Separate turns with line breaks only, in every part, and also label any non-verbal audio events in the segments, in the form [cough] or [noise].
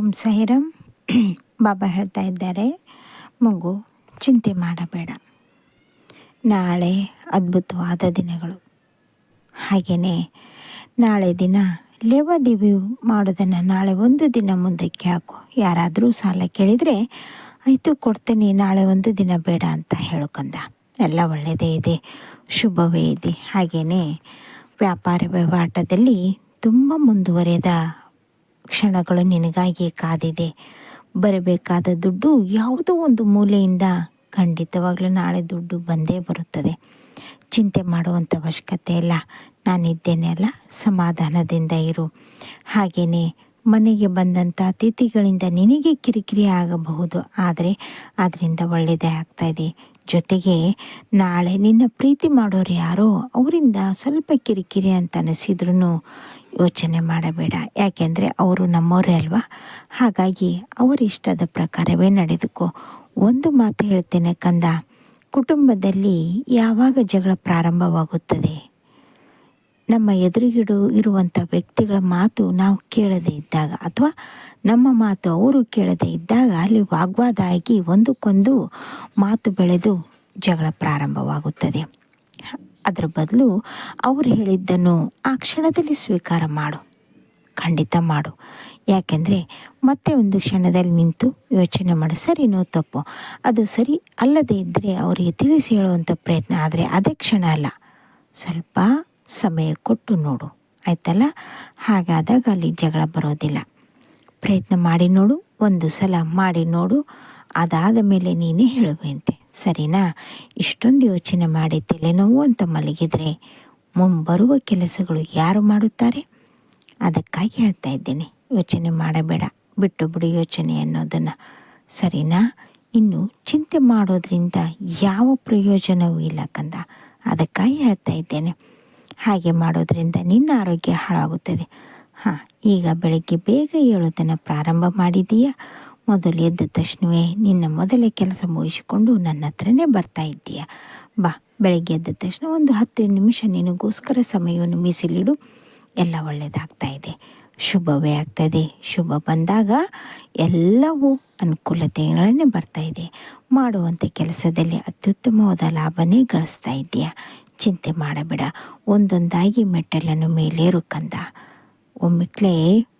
ಓಂ ಸೈರಂ [clears throat] ಬಾಬಾ ಹೇಳ್ತಾ ಇದ್ದಾರೆ, ಮಗು ಚಿಂತೆ ಮಾಡಬೇಡ. ನಾಳೆ ಅದ್ಭುತವಾದ ದಿನಗಳು. ಹಾಗೆಯೇ ನಾಳೆ ದಿನ ಲೇವಾದೇವಿ ಮಾಡೋದನ್ನು ನಾಳೆ ಒಂದು ದಿನ ಮುಂದಕ್ಕೆ ಹಾಕು. ಯಾರಾದರೂ ಸಾಲ ಕೇಳಿದರೆ, ಆಯಿತು ಕೊಡ್ತೇನೆ, ನಾಳೆ ಒಂದು ದಿನ ಬೇಡ ಅಂತ ಹೇಳ್ಕೊಂಡ ಎಲ್ಲ ಒಳ್ಳೆಯದೇ ಇದೆ, ಶುಭವೇ ಇದೆ. ಹಾಗೆಯೇ ವ್ಯಾಪಾರ ವಹಿವಾಟದಲ್ಲಿ ತುಂಬ ಮುಂದುವರೆದ ಕ್ಷಣಗಳು ನಿನಗಾಗಿ ಕಾದಿದೆ. ಬರಬೇಕಾದ ದುಡ್ಡು ಯಾವುದೋ ಒಂದು ಮೂಲೆಯಿಂದ ಖಂಡಿತವಾಗ್ಲೂ ನಾಳೆ ದುಡ್ಡು ಬಂದೇ ಬರುತ್ತದೆ. ಚಿಂತೆ ಮಾಡುವಂಥ ಅವಶ್ಯಕತೆ ಇಲ್ಲ. ನಾನಿದ್ದೇನೆ ಅಲ್ಲ, ಸಮಾಧಾನದಿಂದ ಇರು. ಹಾಗೆಯೇ ಮನೆಗೆ ಬಂದಂಥ ಅತಿಥಿಗಳಿಂದ ನಿನಗೆ ಕಿರಿಕಿರಿ ಆಗಬಹುದು. ಆದರೆ ಅದರಿಂದ ಒಳ್ಳೆಯದೇ ಆಗ್ತಾಯಿದೆ ಜೊತೆಗೆ ನಾಳೆ ನಿನ್ನ ಪ್ರೀತಿ ಮಾಡೋರು ಯಾರೋ ಅವರಿಂದ ಸ್ವಲ್ಪ ಕಿರಿಕಿರಿ ಅಂತ ಅನಿಸಿದ್ರೂ ಯೋಚನೆ ಮಾಡಬೇಡ. ಯಾಕೆಂದರೆ ಅವರು ನಮ್ಮವರೇ ಅಲ್ವಾ? ಹಾಗಾಗಿ ಅವರ ಇಷ್ಟದ ಪ್ರಕಾರವೇ ನಡೆದುಕೋ. ಒಂದು ಮಾತು ಹೇಳ್ತೇನೆ ಕಂದ. ಕುಟುಂಬದಲ್ಲಿ ಯಾವಾಗ ಜಗಳ ಪ್ರಾರಂಭವಾಗುತ್ತದೆ? ನಮ್ಮ ಎದುರುಗಿಡು ಇರುವಂಥ ವ್ಯಕ್ತಿಗಳ ಮಾತು ನಾವು ಕೇಳದೇ ಇದ್ದಾಗ ಅಥವಾ ನಮ್ಮ ಮಾತು ಅವರು ಕೇಳದೇ ಇದ್ದಾಗ ಅಲ್ಲಿ ವಾಗ್ವಾದ ಆಗಿ ಒಂದಕ್ಕೊಂದು ಮಾತು ಬೆಳೆದು ಜಗಳ ಪ್ರಾರಂಭವಾಗುತ್ತದೆ. ಅದರ ಬದಲು ಅವರು ಹೇಳಿದ್ದನ್ನು ಆ ಕ್ಷಣದಲ್ಲಿ ಸ್ವೀಕಾರ ಮಾಡು. ಖಂಡಿತ ಮಾಡು. ಯಾಕೆಂದರೆ ಮತ್ತೆ ಒಂದು ಕ್ಷಣದಲ್ಲಿ ನಿಂತು ಯೋಚನೆ ಮಾಡು. ಸರಿನೋ ತಪ್ಪು. ಅದು ಸರಿ ಅಲ್ಲದೇ ಇದ್ದರೆ ಅವರಿಗೆ ತಿಳಿಸಿ ಹೇಳುವಂಥ ಪ್ರಯತ್ನ ಆದರೆ ಅದೇ ಕ್ಷಣ ಅಲ್ಲ. ಸ್ವಲ್ಪ ಸಮಯ ಕೊಟ್ಟು ನೋಡು. ಆಯ್ತಲ್ಲ? ಹಾಗಾದಾಗ ಅಲ್ಲಿ ಜಗಳ ಬರೋದಿಲ್ಲ. ಪ್ರಯತ್ನ ಮಾಡಿ ನೋಡು, ಒಂದು ಸಲ ಮಾಡಿ ನೋಡು. ಅದಾದ ಮೇಲೆ ನೀನೇ ಹೇಳುವಂತೆ ಸರಿನಾ? ಇಷ್ಟೊಂದು ಯೋಚನೆ ಮಾಡಿ ತಲೆನೋವು ಅಂತ ಮಲಗಿದರೆ ಮುಂಬರುವ ಕೆಲಸಗಳು ಯಾರು ಮಾಡುತ್ತಾರೆ? ಅದಕ್ಕಾಗಿ ಹೇಳ್ತಾ ಇದ್ದೇನೆ. ಯೋಚನೆ ಮಾಡಬೇಡ. ಬಿಟ್ಟು ಬಿಡು ಯೋಚನೆ ಅನ್ನೋದನ್ನು. ಸರಿನಾ? ಇನ್ನು ಚಿಂತೆ ಮಾಡೋದ್ರಿಂದ ಯಾವ ಪ್ರಯೋಜನವೂ ಇಲ್ಲ ಕಂದ. ಅದಕ್ಕಾಗಿ ಹೇಳ್ತಾ ಇದ್ದೇನೆ. ಹಾಗೆ ಮಾಡೋದ್ರಿಂದ ನಿನ್ನ ಆರೋಗ್ಯ ಹಾಳಾಗುತ್ತದೆ. ಹಾಂ, ಈಗ ಬೆಳಗ್ಗೆ ಬೇಗ ಏಳೋದನ್ನು ಪ್ರಾರಂಭ ಮಾಡಿದೀಯಾ. ಮೊದಲು ಎದ್ದ ತಕ್ಷಣವೇ ನಿನ್ನ ಮೊದಲೇ ಕೆಲಸ ಮುಗಿಸಿಕೊಂಡು ನನ್ನ ಹತ್ರನೇ ಬರ್ತಾ ಇದ್ದೀಯ. ಬಾ, ಬೆಳಗ್ಗೆ ಎದ್ದ ತಕ್ಷಣ ಒಂದು ಹತ್ತು ನಿಮಿಷ ನಿನಗೋಸ್ಕರ ಸಮಯವನ್ನು ಮೀಸಲಿಡು. ಎಲ್ಲ ಒಳ್ಳೆಯದಾಗ್ತಾ ಇದೆ. ಶುಭವೇ ಆಗ್ತದೆ. ಶುಭ ಬಂದಾಗ ಎಲ್ಲವೂ ಅನುಕೂಲತೆಗಳನ್ನೇ ಬರ್ತಾ ಇದೆ. ಮಾಡುವಂಥ ಕೆಲಸದಲ್ಲಿ ಅತ್ಯುತ್ತಮವಾದ ಲಾಭನೇ ಗಳಿಸ್ತಾ ಇದೆಯಾ ಚಿಂತೆ ಮಾಡಬೇಡ. ಒಂದೊಂದಾಗಿ ಮೆಟ್ಟಲನ್ನು ಮೇಲೇರು ಕಂದ. ಒಮ್ಮಿಕ್ಲೇ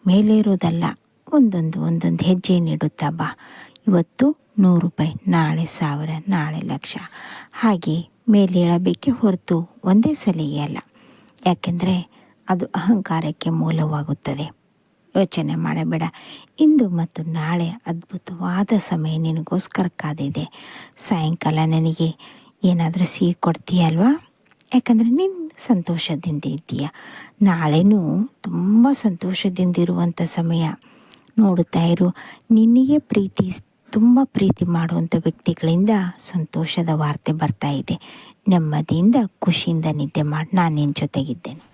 ಮೇಲೇರೋದಲ್ಲ ಒಂದೊಂದು ಒಂದೊಂದು ಹೆಜ್ಜೆ ನೀಡುತ್ತಾ ಬಾ. ಇವತ್ತು ನೂರು ರೂಪಾಯಿ, ನಾಳೆ ಸಾವಿರ, ನಾಳೆ ಲಕ್ಷ. ಹಾಗೆ ಮೇಲೇಳಬೇಕೆ ಹೊರತು ಒಂದೇ ಸಲಿಗೆ ಅಲ್ಲ. ಯಾಕೆಂದರೆ ಅದು ಅಹಂಕಾರಕ್ಕೆ ಮೂಲವಾಗುತ್ತದೆ. ಯೋಚನೆ ಮಾಡಬೇಡ. ಇಂದು ಮತ್ತು ನಾಳೆ ಅದ್ಭುತವಾದ ಸಮಯ ನಿನಗೋಸ್ಕರ ಕಾದಿದೆ. ಸಾಯಂಕಾಲ ನನಗೆ ಏನಾದರೂ ಸಿಹಿ ಕೊಡ್ತೀಯಲ್ವಾ? ಯಾಕಂದರೆ ನೀನು ಸಂತೋಷದಿಂದ ಇದ್ದೀಯ. ನಾಳೆನೂ ತುಂಬ ಸಂತೋಷದಿಂದ ಇರುವಂಥ ಸಮಯ ನೋಡುತ್ತಾ ಇರು. ನಿನಗೆ ಪ್ರೀತಿ, ತುಂಬ ಪ್ರೀತಿ ಮಾಡುವಂಥ ವ್ಯಕ್ತಿಗಳಿಂದ ಸಂತೋಷದ ವಾರ್ತೆ ಬರ್ತಾ ಇದೆ. ನೆಮ್ಮದಿಯಿಂದ, ಖುಷಿಯಿಂದ ನಿದ್ದೆ ಮಾಡಿ. ನಾನು ನಿನ್ನ ಜೊತೆಗಿದ್ದೇನೆ.